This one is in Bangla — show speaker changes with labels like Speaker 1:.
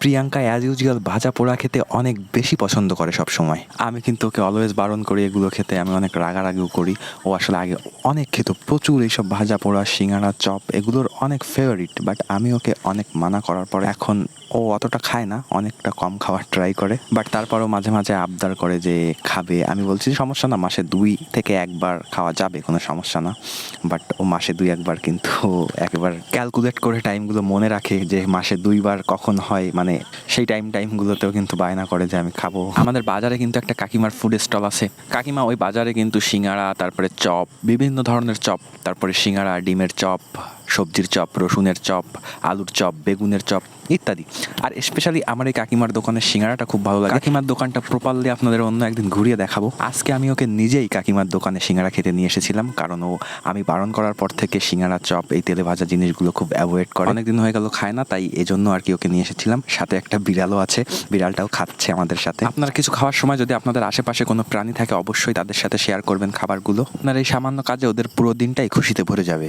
Speaker 1: প্রিয়াঙ্কা অ্যাজ ইউজুয়াল ভাজা পোড়া খেতে অনেক বেশি পছন্দ করে সব সময় আমি কিন্তু ওকে অলওয়েজ বারণ করি এগুলো খেতে, আমি অনেক রাগারাগিও করি। ও আসলে আগে অনেক খেত, প্রচুর এইসব ভাজা পোড়া, সিঙ্গারা, চপ এগুলোর অনেক ফেভারিট বাট আমি ওকে অনেক মানা করার পর এখন ও অতটা খায় না, অনেকটা কম খাওয়ার ট্রাই করে। বাট তারপরও মাঝে মাঝে আবদার করে যে খাবে। আমি বলছি সমস্যা না, মাসে দুই থেকে একবার খাওয়া যাবে, কোনো সমস্যা না। বাট ও মাসে দুই একবার কিন্তু একবার ক্যালকুলেট করে টাইমগুলো মনে রাখে যে মাসে দুইবার কখন হয় মানে সেই টাইম টাইমগুলোতেও কিন্তু বায়না করে যে আমি খাব। আমাদের বাজারে কিন্তু একটা কাকিমার ফুড স্টল আছে। কাকিমা ওই বাজারে কিন্তু সিঙ্গারা, তারপরে চপ, বিভিন্ন ধরনের চপ, তারপরে সিঙ্গারা, ডিমের চপ সবজির চপ, রসুনের চপ, আলুর চপ, বেগুনের চপ ইত্যাদি। আর স্পেশালি আমার এই কাকিমার দোকানের সিঙ্গারাটা খুব ভালো লাগে। কাকিমার দোকানটা প্রপারলি আপনাদের অন্য একদিন ঘুরিয়ে দেখাবো। আজকে আমি ওকে নিজেই কাকিমার দোকানে সিঙ্গারা খেতে নিয়ে এসেছিলাম, কারণ ও আমি বারণ করার পর থেকে সিঙ্গারা, চপ এই তেলে ভাজা জিনিসগুলো খুব অ্যাভয়েড করে। অনেকদিন হয়ে গেল খায় না, তাই এজন্য আর কি ওকে নিয়ে এসেছিলাম। সাথে একটা বিড়ালও আছে, বিড়ালটাও খাচ্ছে আমাদের সাথে। আপনারা কিছু খাওয়ার সময় যদি আপনাদের আশেপাশে কোনো প্রাণী থাকে, অবশ্যই তাদের সাথে শেয়ার করবেন খাবারগুলো। আপনার এই সামান্য কাজে ওদের পুরো দিনটাই খুশিতে ভরে যাবে।